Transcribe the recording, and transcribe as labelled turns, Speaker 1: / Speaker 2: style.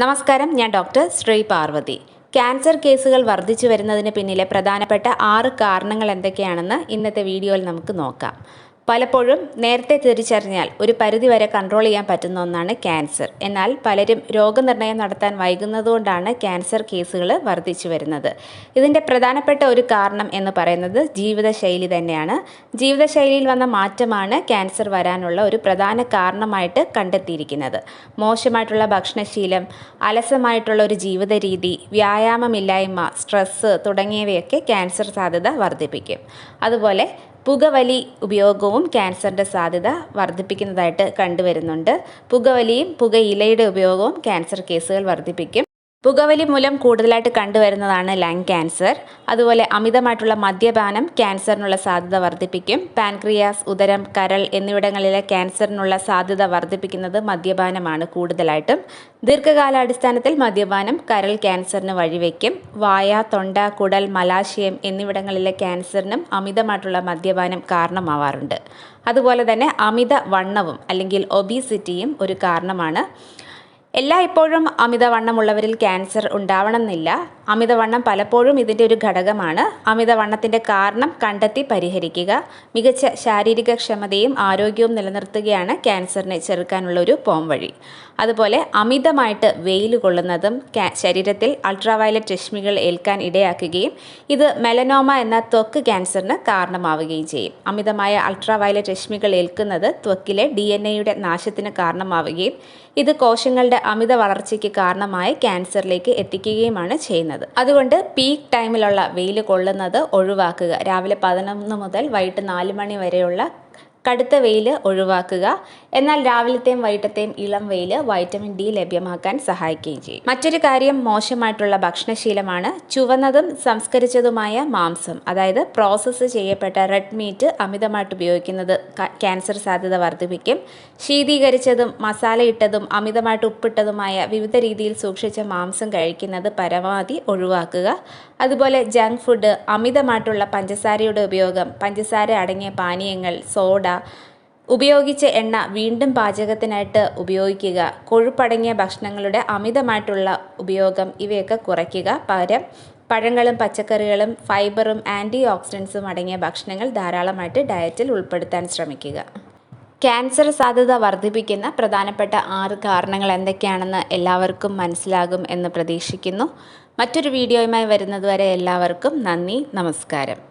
Speaker 1: നമസ്കാരം ഞാൻ doctor Shri Parvathi. Cancer കേസുകൾ വർദ്ധിച്ചു വരുന്നതിന് പിന്നിലെ പ്രധാനപ്പെട്ട ആറ് കാരണങ്ങൾ എന്തൊക്കെയാണെന്ന് ഇന്നത്തെ വീഡിയോയിൽ നമുക്ക് നോക്കാം. പലപ്പോഴും നേരത്തെ തിരിച്ചറിഞ്ഞാൽ ഒരു പരിധിവരെ കൺട്രോൾ ചെയ്യാൻ പറ്റുന്ന ഒന്നാണ് ക്യാൻസർ എന്നാൽ പലരും രോഗനിർണയം നടത്താൻ വൈകുന്നതുകൊണ്ടാണ് ക്യാൻസർ കേസുകൾ വർദ്ധിച്ചു വരുന്നത്. ഇതിന്റെ പ്രധാനപ്പെട്ട ഒരു കാരണം എന്ന് പറയുന്നത് ജീവിതശൈലി തന്നെയാണ്. ജീവിതശൈലിയിൽ വന്ന മാറ്റമാണ് ക്യാൻസർ വരാനുള്ള ഒരു പ്രധാന കാരണമായിട്ട് കണ്ടെത്തിയിരിക്കുന്നത്. മോശമായിട്ടുള്ള ഭക്ഷണശീലം അലസമായിട്ടുള്ള ഒരു ജീവിത രീതി വ്യായാമമില്ലായ്മ സ്ട്രെസ്സ് തുടങ്ങിയവയൊക്കെ ക്യാൻസർ സാധ്യത വർദ്ധിപ്പിക്കും. അതുപോലെ പുകവലി ഉപയോഗവും ക്യാൻസറിന്റെ സാധ്യത വർദ്ധിപ്പിക്കുന്നതായിട്ട് കണ്ടുവരുന്നുണ്ട്. പുകവലിയും പുകയിലയുടെ ഉപയോഗവും ക്യാൻസർ കേസുകൾ വർദ്ധിപ്പിക്കും. പുകവലി മൂലം കൂടുതലായിട്ട് കണ്ടുവരുന്നതാണ് ലങ് ക്യാൻസർ അതുപോലെ അമിതമായിട്ടുള്ള മദ്യപാനം ക്യാൻസറിനുള്ള സാധ്യത വർദ്ധിപ്പിക്കും. പാൻക്രിയാസ് ഉദരം കരൾ എന്നിവിടങ്ങളിലെ ക്യാൻസറിനുള്ള സാധ്യത വർദ്ധിപ്പിക്കുന്നത് മദ്യപാനമാണ് കൂടുതലായിട്ടും. ദീർഘകാലാടിസ്ഥാനത്തിൽ മദ്യപാനം കരൾ ക്യാൻസറിന് വഴിവെക്കും. വായ തൊണ്ട കുടൽ മലാശയം എന്നിവിടങ്ങളിലെ ക്യാൻസറിനും അമിതമായിട്ടുള്ള മദ്യപാനം കാരണമാവാറുണ്ട്. അതുപോലെ തന്നെ അമിത വണ്ണവും അല്ലെങ്കിൽ ഒബീസിറ്റിയും ഒരു കാരണമാണ്. എല്ലാ ഇപ്പോഴും അമിതവണ്ണമുള്ളവരിൽ ക്യാൻസർ ഉണ്ടാവണമെന്നില്ല. അമിതവണ്ണം പലപ്പോഴും ഇതിന്റെ ഒരു ഘടകമാണ്. അമിതവണ്ണത്തിന്റെ കാരണം കണ്ടെത്തി പരിഹരിക്കുക. മികച്ച ശാരീരിക ക്ഷമതയും ആരോഗ്യവും നിലനിർത്തുകയാണ് ക്യാൻസറിനെ ചെറുക്കാനുള്ള ഒരു പോംവഴി അതുപോലെ അമിതമായിട്ട് വെയിൽ കൊള്ളുന്നതും ശരീരത്തിൽ അൾട്രാവയലറ്റ് രശ്മികൾ ഏൽക്കാൻ ഇടയാക്കുകയും ഇത് മെലനോമ എന്ന ത്വക്ക് ക്യാൻസറിന് കാരണമാവുകയും ചെയ്യും. അമിതമായ അൾട്രാവയലറ്റ് രശ്മികൾ ഏൽക്കുന്നത് ത്വക്കിലെ ഡി എൻ എയുടെ നാശത്തിന് കാരണമാവുകയും ഇത് കോശങ്ങളുടെ അമിത വളർച്ചയ്ക്ക് കാരണമായി ക്യാൻസറിലേക്ക് എത്തിക്കുകയുമാണ് ചെയ്യുന്നത് അതുകൊണ്ട് പീക്ക് ടൈമിലുള്ള വെയിൽ കൊള്ളുന്നത് ഒഴിവാക്കുക. രാവിലെ പതിനൊന്ന് മുതൽ വൈകിട്ട് നാല് മണി വരെയുള്ള കടുത്ത വെയിൽ ഒഴിവാക്കുക. എന്നാൽ രാവിലത്തെയും വൈകിട്ടത്തെയും ഇളം വെയിൽ വൈറ്റമിൻ ഡി ലഭ്യമാക്കാൻ സഹായിക്കുകയും ചെയ്യും. മറ്റൊരു കാര്യം മോശമായിട്ടുള്ള ഭക്ഷണശീലമാണ്. ചുവന്നതും സംസ്കരിച്ചതുമായ മാംസം അതായത് പ്രോസസ്സ് ചെയ്യപ്പെട്ട റെഡ് മീറ്റ് അമിതമായിട്ട് ഉപയോഗിക്കുന്നത് ക്യാൻസർ സാധ്യത വർദ്ധിപ്പിക്കും. ശീതീകരിച്ചതും മസാലയിട്ടതും അമിതമായിട്ട് ഉപ്പിട്ടതുമായ വിവിധ രീതിയിൽ സൂക്ഷിച്ച മാംസം കഴിക്കുന്നത് പരമാവധി ഒഴിവാക്കുക. അതുപോലെ ജങ്ക് ഫുഡ് അമിതമായിട്ടുള്ള പഞ്ചസാരയുടെ ഉപയോഗം പഞ്ചസാര അടങ്ങിയ പാനീയങ്ങൾ സോഡ ഉപയോഗിച്ച എണ്ണ വീണ്ടും പാചകത്തിനായിട്ട് ഉപയോഗിക്കുക. കൊഴുപ്പടങ്ങിയ ഭക്ഷണങ്ങളുടെ അമിതമായിട്ടുള്ള ഉപയോഗം ഇവയൊക്കെ കുറയ്ക്കുക. പകരം പഴങ്ങളും പച്ചക്കറികളും ഫൈബറും ആന്റി ഓക്സിഡൻസും അടങ്ങിയ ഭക്ഷണങ്ങൾ ധാരാളമായിട്ട് ഡയറ്റിൽ ഉൾപ്പെടുത്താൻ ശ്രമിക്കുക. ക്യാൻസർ സാധ്യത വർദ്ധിപ്പിക്കുന്ന പ്രധാനപ്പെട്ട ആറ് കാരണങ്ങൾ എന്തൊക്കെയാണെന്ന് എല്ലാവർക്കും മനസ്സിലാകും എന്ന് പ്രതീക്ഷിക്കുന്നു. മറ്റൊരു വീഡിയോയുമായി വരുന്നതുവരെ എല്ലാവർക്കും നന്ദി നമസ്കാരം.